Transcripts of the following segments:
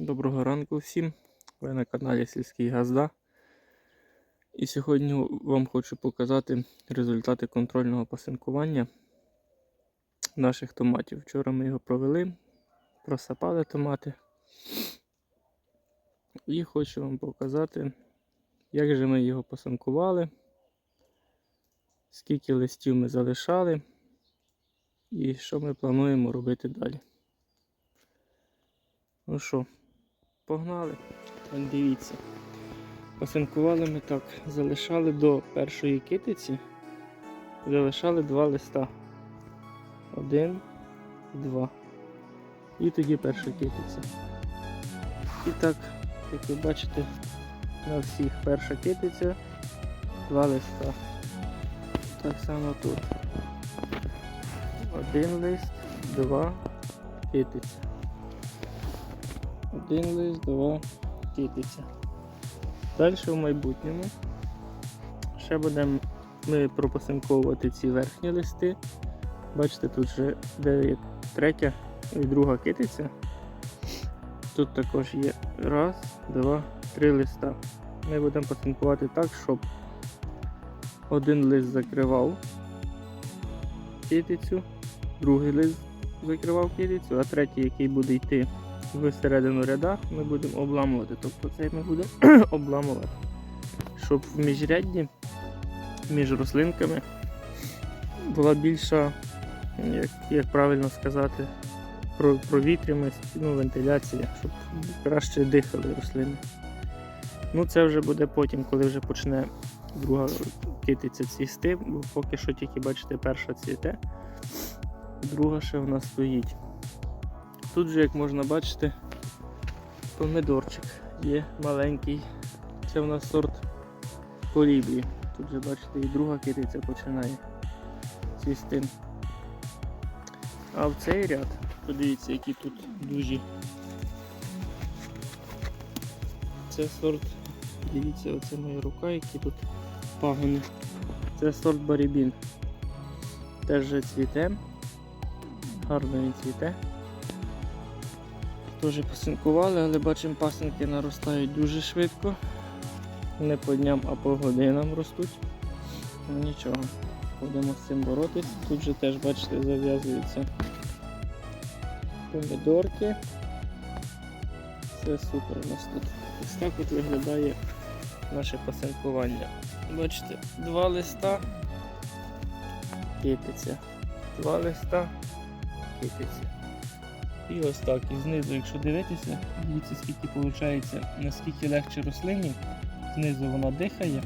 Доброго ранку всім. Ви на каналі Сільський Газда. І сьогодні вам хочу показати результати контрольного пасинкування наших томатів. Вчора ми його провели, просапали томати. І хочу вам показати, як же ми його пасинкували, скільки листів ми залишали і що ми плануємо робити далі. Ну що, погнали. От дивіться. Пасинкували ми так. Залишали до першої китиці. Залишали два листа. Один, два. І тоді перша китиця. І так, як ви бачите, на всіх перша китиця, два листа. Так само тут. Один лист, два, китиця. Один лист, два, китиця. Далі в майбутньому ще будемо ми пропасинковувати ці верхні листи. Бачите, тут вже де є третя і друга китиця. Тут також є раз, два, три листа. Ми будемо пасинкувати так, щоб один лист закривав китицю, другий лист закривав китицю, а третій, який буде йти всередину ряда ми будемо обламувати. Тобто цей ми будемо обламувати. Щоб в міжрядді між рослинками була більша, як, як правильно сказати, про- провітряність, ну, вентиляція, щоб краще дихали рослини. Ну це вже буде потім, коли вже почне друга китиця цвісти, бо поки що тільки бачите, перша цвіте, друга ще в нас стоїть. Тут же, як можна бачити, помидорчик є маленький. Це в нас сорт колібрі. Тут же бачите і друга китиця починає цвісти. А в цей ряд, подивіться, які тут дужі. Це сорт, дивіться, оце моя рука, які тут пагони. Це сорт барібін. Теж цвіте. Гарно він цвіте. Теж пасинкували, але бачимо, пасинки наростають дуже швидко. Не по дням, а по годинам ростуть. Ну нічого, будемо з цим боротись. Тут же теж, бачите, зав'язуються помідорки. Все супер у нас тут. Ось так от виглядає наше пасинкування. Бачите, два листа, китиця. Два листа, китиця. І ось так, і знизу, якщо дивитися, дивіться, скільки виходить, наскільки легше рослині. Знизу вона дихає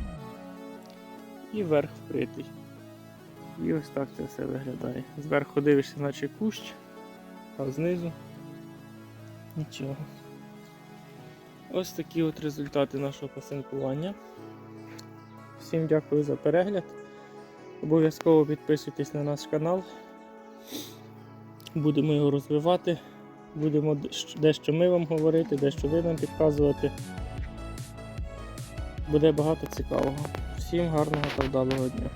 і верх вкритий. І ось так це все виглядає. Зверху дивишся, наче кущ, а знизу нічого. Ось такі от результати нашого пасинкування. Всім дякую за перегляд. Обов'язково підписуйтесь на наш канал. Будемо його розвивати. Будемо дещо ми вам говорити, дещо ви нам підказувати. Буде багато цікавого. Всім гарного та вдалого дня.